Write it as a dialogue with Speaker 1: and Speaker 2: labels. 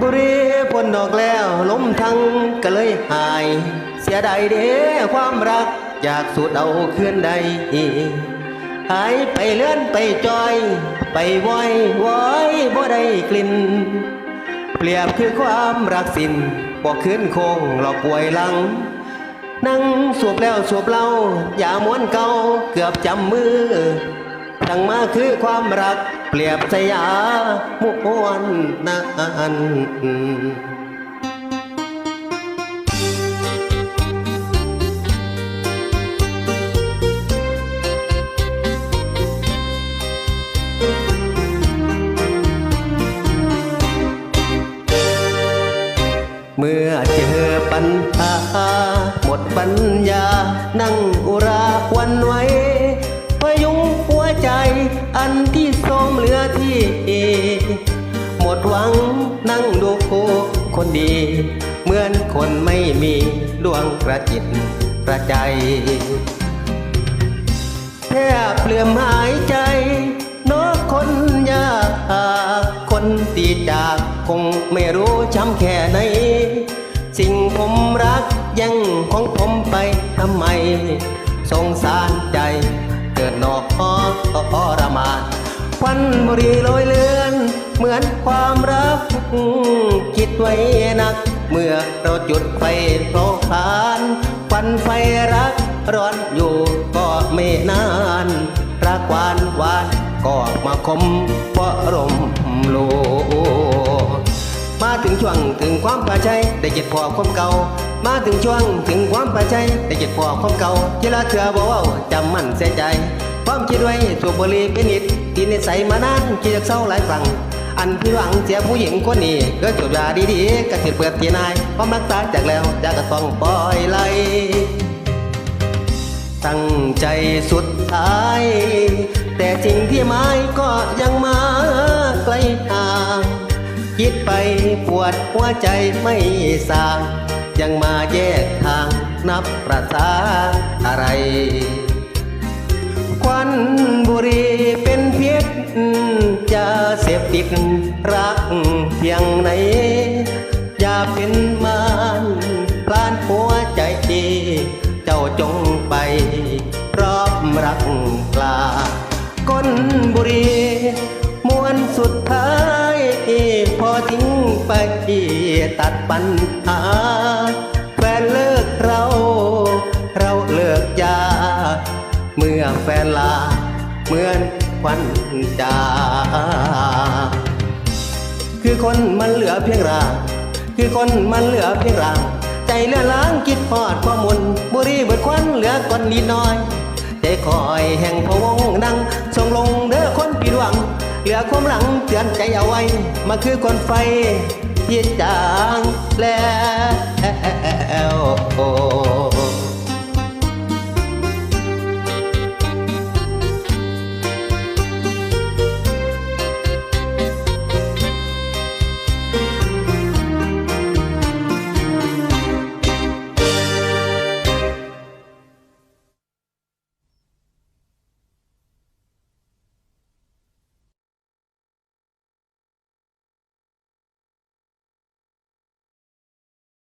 Speaker 1: บุรีพนดอกแล้วล้มทั้งก็เลยหาย เสียดายเด้ความรักอยากสูดเอาคืนใดหายไปเลื่อนไปจอย ไปว้อยว้อยบ่ได้กลิ่น เปรียบคือความรักสินบอกคืนคงหลอกป่วยหลัง นั่งสูบแล้วสูบเล่าอย่าม้วนเก่าเกือบจำมือ ทั้งมาคือความรัก เปรียบสยามุวนนานเมื่อเจอปัญหาหมดปัญญา นั่งอุราควันไว้ มดหวัง นั่งดูคนดี เหมือนคนไม่มีดวงกระจิตกระใจแทบเปลื่อมหายใจนอกคนยากคนตีจากคงไม่รู้ช้ำแค่ไหน สิ่งผมรักยังของผมไปทำไม สงสารใจเกิดนอกพอทรมาควันบุหรีลอยเลือน เหมือนความรักคิดไว้นัก เมื่อเราจุดไฟโผล่พลานควันไฟรักร้อนอยู่ก็ไม่นาน รักหวานหวานก็มาคมเพราะรมโลมาถึงช่วงถึงความประชัยได้จิตพอความเก่า มาถึงช่วงถึงความประชัยได้จิตพอความเก่าที่ละเถื่อบอกว่าจำมันเสียใจความคิดไว้สูบบุหรี่เป็นนิดที่นิสัยมานานคิดจากเศร้าหลายครั้ง อันพี่หวังเสียผู้หญิงคนนี้ก็จุดยาดีๆก็สิเปิดที่นายความรักษาจากแล้วจากก็ต้องปล่อยไหลตั้งใจสุดท้าย แต่สิ่งที่หมายก็ยังมาไกลห่างคิดไปปวดหัวใจไม่สางยังมาแยกทางนับประสาอะไร ควันบุหรี จะเสพติดรักเพียงไหน อย่าเป็นมารพลานหัวใจดีเจ้าจงไป พร้อมรักกลาก้นบุรีมวนสุดท้ายพอทิ้งไปตัดปัญหาแฟนเลิกเรา เราเลิกยา เมื่อแฟนลาเหมือน ควันจาคือคนมันเหลือเพียงร่างคือคนมันเหลือเพียงร่างใจเลือล้างคิดพอดความมุนบุรีเบิดควันเหลือก้อนนิดน้อยใจคอยแห่งพวงดังส่งลงเด้อคนผิดหวัง เหลือความหลังเตือนใจเอาไว้มาคือคนไฟที่จางแล้ว